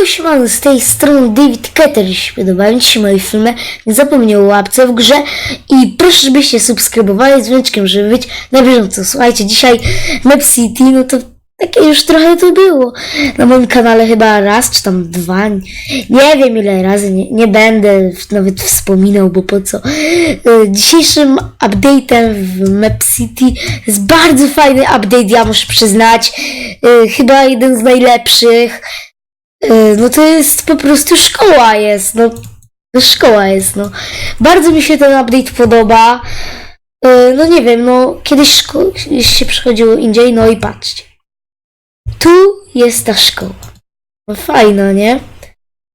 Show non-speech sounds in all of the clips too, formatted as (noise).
Już mam z tej strony David Ketter. Jeśli podobają Ci się moje filmy, nie zapomnij o łapce w grze i proszę, żebyście subskrybowali z dzwoneczkiem, żeby być na bieżąco. Słuchajcie, dzisiaj Map City, no to takie już trochę to było. Na moim kanale chyba raz, czy tam dwa, nie wiem ile razy, nie, nie będę nawet wspominał, bo po co. E, Dzisiejszym update'em w Map City jest bardzo fajny update, ja muszę przyznać. E, Chyba jeden z najlepszych. E, No to jest po prostu szkoła jest, no. Szkoła jest, no. Bardzo mi się ten update podoba. E, No nie wiem, no kiedyś się przychodziło indziej, no i patrzcie. Tu jest ta szkoła. No fajna, nie?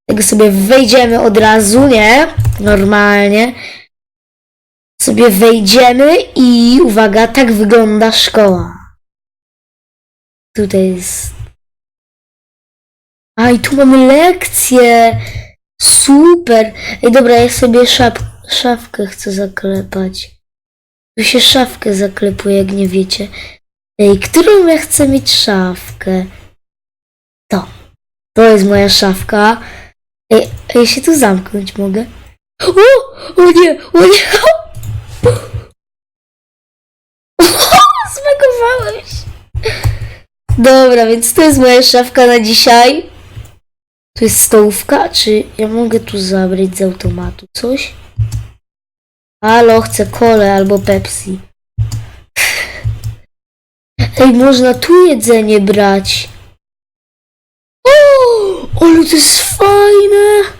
Tego sobie wejdziemy od razu, nie? Normalnie. Sobie wejdziemy i uwaga, tak wygląda szkoła. Tutaj jest a i tu mamy lekcję. Super. Ej, dobra, ja sobie szap szafkę chcę zaklepać. Tu się szafkę zaklepuje, jak nie wiecie. Ej, którą ja chcę mieć szafkę? To. To jest moja szafka. Ej, a ja się tu zamknąć mogę? O! O nie! O nie! (laughs) Zmagowałeś! Dobra, więc to jest moja szafka na dzisiaj. Tu jest stołówka, czy ja mogę tu zabrać z automatu coś? Halo, chcę kolę albo Pepsi. (laughs) Ej, można tu jedzenie brać. O, ale to jest fajne.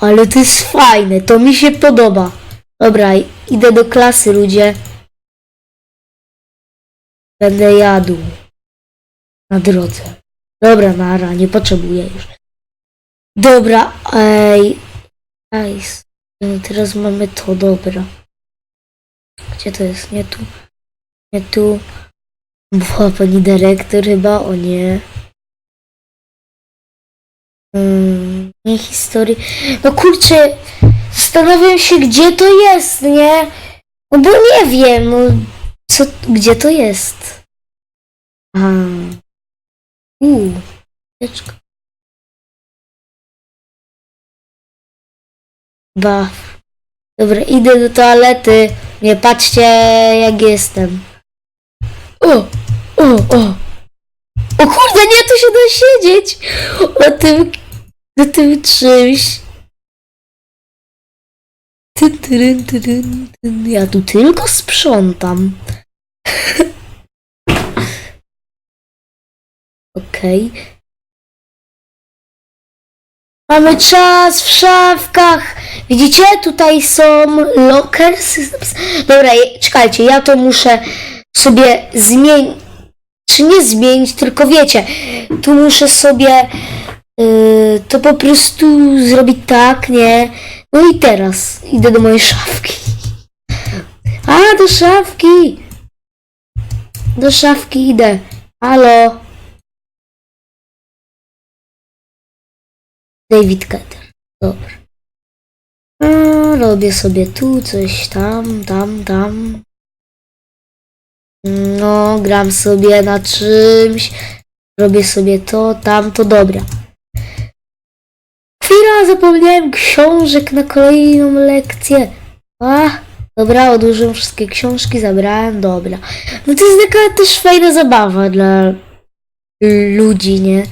Ale to jest fajne, to mi się podoba. Dobra, idę do klasy, ludzie. Będę jadł. Na drodze. Dobra, nara, nie potrzebuję już. Dobra, ej. S- e, teraz mamy to, dobra. Gdzie to jest? Nie tu. Nie tu. Była pani dyrektor chyba, o nie. Hmm, nie historii. No kurczę, zastanawiam się, gdzie to jest, nie? No bo nie wiem, no, co, gdzie to jest. A. Uuu, teczka. Baw. Dobra, idę do toalety. Nie patrzcie, jak jestem. O, o, o. O kurde, nie, tu się da siedzieć. O tym, na tym czymś. Tyn, tyn, tyn, tyn. Ja tu tylko sprzątam. (laughs) Okej. Mamy czas w szafkach. Widzicie? Tutaj są lockers. Dobra, czekajcie, ja to muszę sobie zmienić. Czy nie zmienić, tylko wiecie, tu muszę sobie yy, to po prostu zrobić tak, nie? No i teraz idę do mojej szafki. (laughs) A, do szafki! Do szafki idę. Halo? David Ketter. Dobra. A, robię sobie tu coś tam, tam, tam. No, gram sobie na czymś. Robię sobie to, tam, to dobra. Chwila, zapomniałem książek na kolejną lekcję. A, dobra, odłożyłem wszystkie książki, zabrałem, dobra. No to jest taka też fajna zabawa dla ludzi, nie?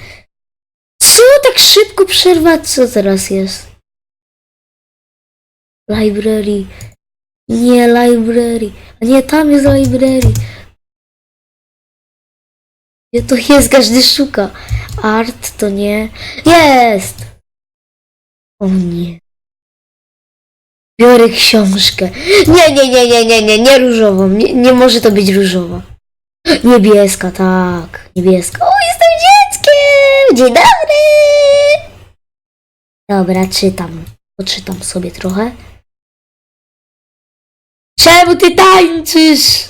Co tak szybko przerwać? Co teraz jest? Library. Nie, library. A nie, tam jest library. Gdzie to jest? Każdy szuka. Art to nie. Jest! O nie. Biorę książkę. Nie, nie, nie, nie, nie, nie, nie różową. Nie, nie może to być różowa. Niebieska, tak. Niebieska. O, jestem dzieckiem! Dzień dobry! Dobra, czytam. Poczytam sobie trochę. Czemu ty tańczysz?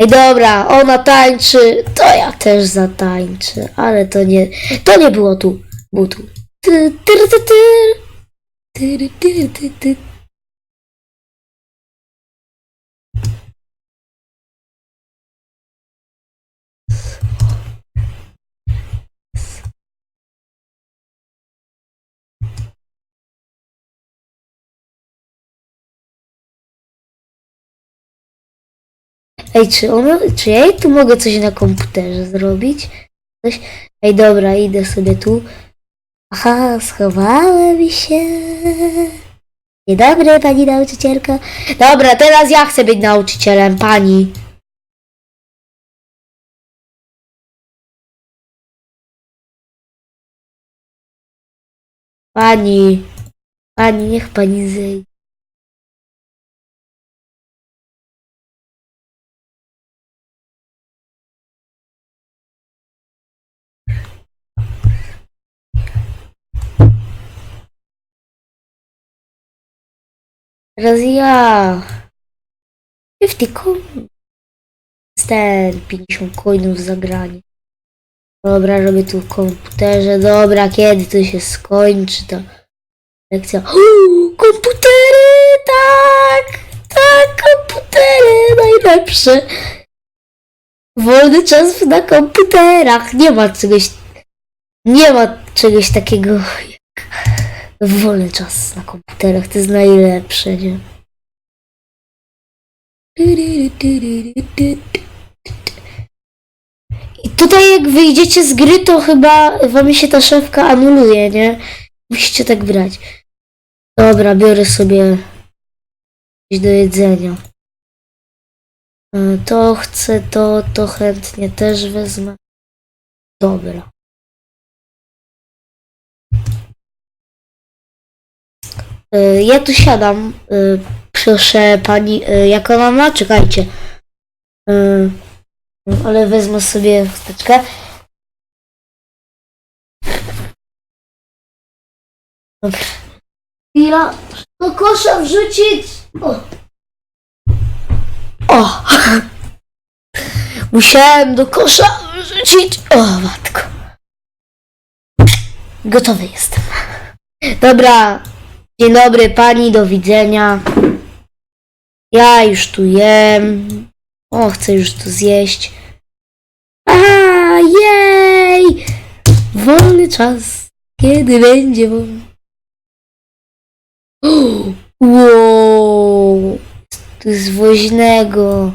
Ej, dobra, ona tańczy, to ja też zatańczę, ale to nie, to nie było tu, było tu. Ty, ty, ty, ty. Tyry. Ej, czy ono, czy ja tu mogę coś na komputerze zrobić? Coś? Ej, dobra, idę sobie tu. Aha, schowałem się. Dzień dobry, pani nauczycielko. Dobra, teraz ja chcę być nauczycielem, pani. Pani, pani, niech pani zejdzie. Teraz ja. 50 coin. Ten 50 coinów za granie. Dobra, robię tu w komputerze. Dobra, kiedy to się skończy ta lekcja? Komputery! Tak! Tak, komputery! Najlepsze! Wolny czas na komputerach. Nie ma czegoś. Nie ma czegoś takiego wolny czas na komputerach. To jest najlepsze, nie? I tutaj jak wyjdziecie z gry, to chyba wam się ta szefka anuluje, nie? Musicie tak brać. Dobra, biorę sobie coś do jedzenia. E, To chcę, to, to chętnie też wezmę. Dobra. E, Ja tu siadam. E, Proszę pani, e, jak ona ma? Czekajcie. E, Ale wezmę sobie chusteczkę. Dobra. Chwila. Do kosza wrzucić. O. o. (laughs) Musiałem do kosza wrzucić. O, matko. Gotowy jestem. Dobra. Dzień dobry pani, do widzenia. Ja już tu jem. O, chcę już to zjeść. A, jej! Wolny czas. Kiedy będzie wolny? (gasps) Wow! Tu jest woźnego.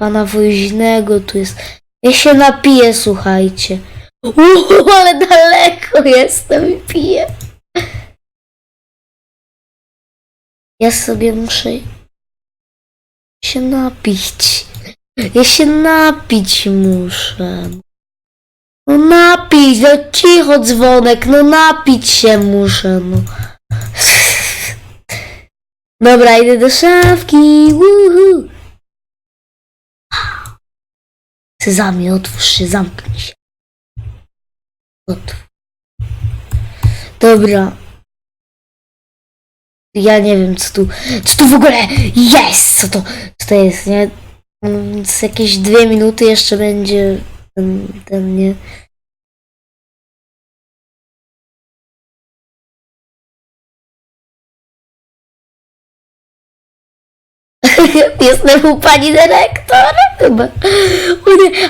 Pana woźnego tu jest. Ja się napiję, słuchajcie. (laughs) Wow, ale daleko jestem i piję. Ja sobie muszę się napić. Ja się napić muszę. No napić, no cicho dzwonek, no napić się muszę, no. (laughs) Dobra, idę do szafki, woohoo. Sezamie, otwórz się, zamknij się. Otwórz. Dobra. Ja nie wiem, co tu, co tu w ogóle jest, co to, co to jest, nie? Mm, Z jakieś dwie minuty jeszcze będzie ten, ten nie. (laughs) Jestem u pani dyrektor chyba.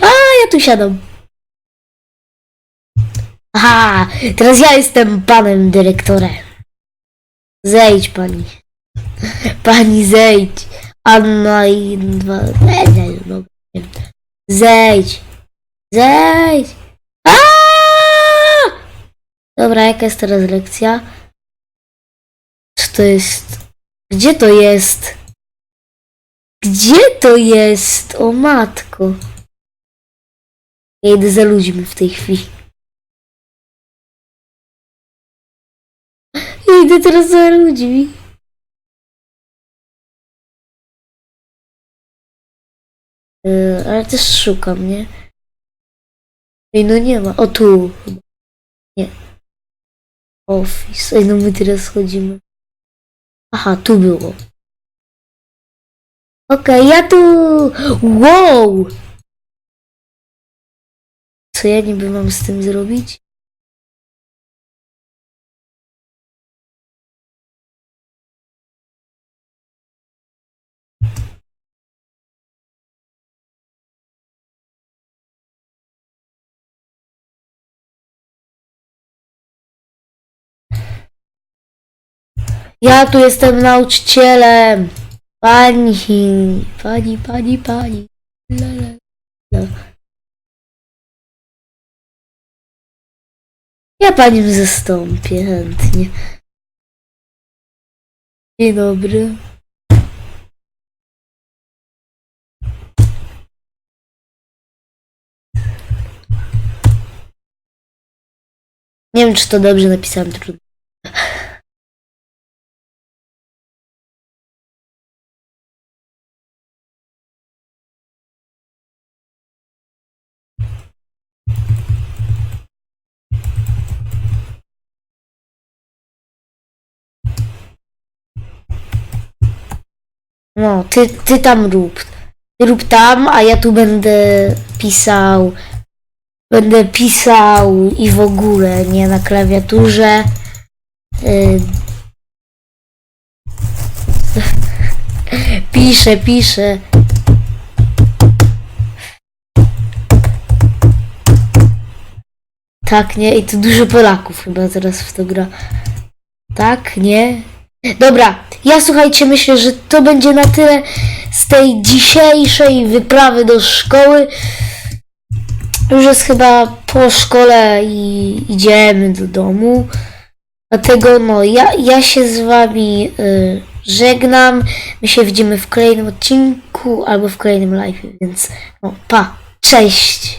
A, ja tu siadam. Aha, teraz ja jestem panem dyrektorem. Zejdź pani. (laughs) Pani zejdź. Anna i dwa. Nie, nie, nie. Zejdź. Zejdź. A! Dobra, jaka jest teraz lekcja? Co to jest? Gdzie to jest? Gdzie to jest? O matko. Ja idę za ludźmi w tej chwili. Idę teraz za ludźmi. Yy, ale też szukam, nie? Ej, no nie ma. O, tu. chyba. Nie. Office. Ej, no my teraz chodzimy. Aha, tu było. Okej, ja tu. Wow! Co ja niby mam z tym zrobić? Ja tu jestem nauczycielem. Pani, pani, pani, pani. La. Ja panią zastąpię chętnie. Dzień dobry. Nie wiem, czy to dobrze napisałem, trudno. No, ty, ty tam rób. Ty rób tam, a ja tu będę pisał. Będę pisał i w ogóle, nie na klawiaturze. Y... (laughs) Piszę, piszę. Tak, nie? I tu dużo Polaków chyba teraz w to gra. Tak, nie? Dobra, ja słuchajcie, myślę, że to będzie na tyle z tej dzisiejszej wyprawy do szkoły. Już jest chyba po szkole i idziemy do domu. Dlatego no, ja, ja się z wami y, żegnam. My się widzimy w kolejnym odcinku albo w kolejnym live, więc no, pa, cześć!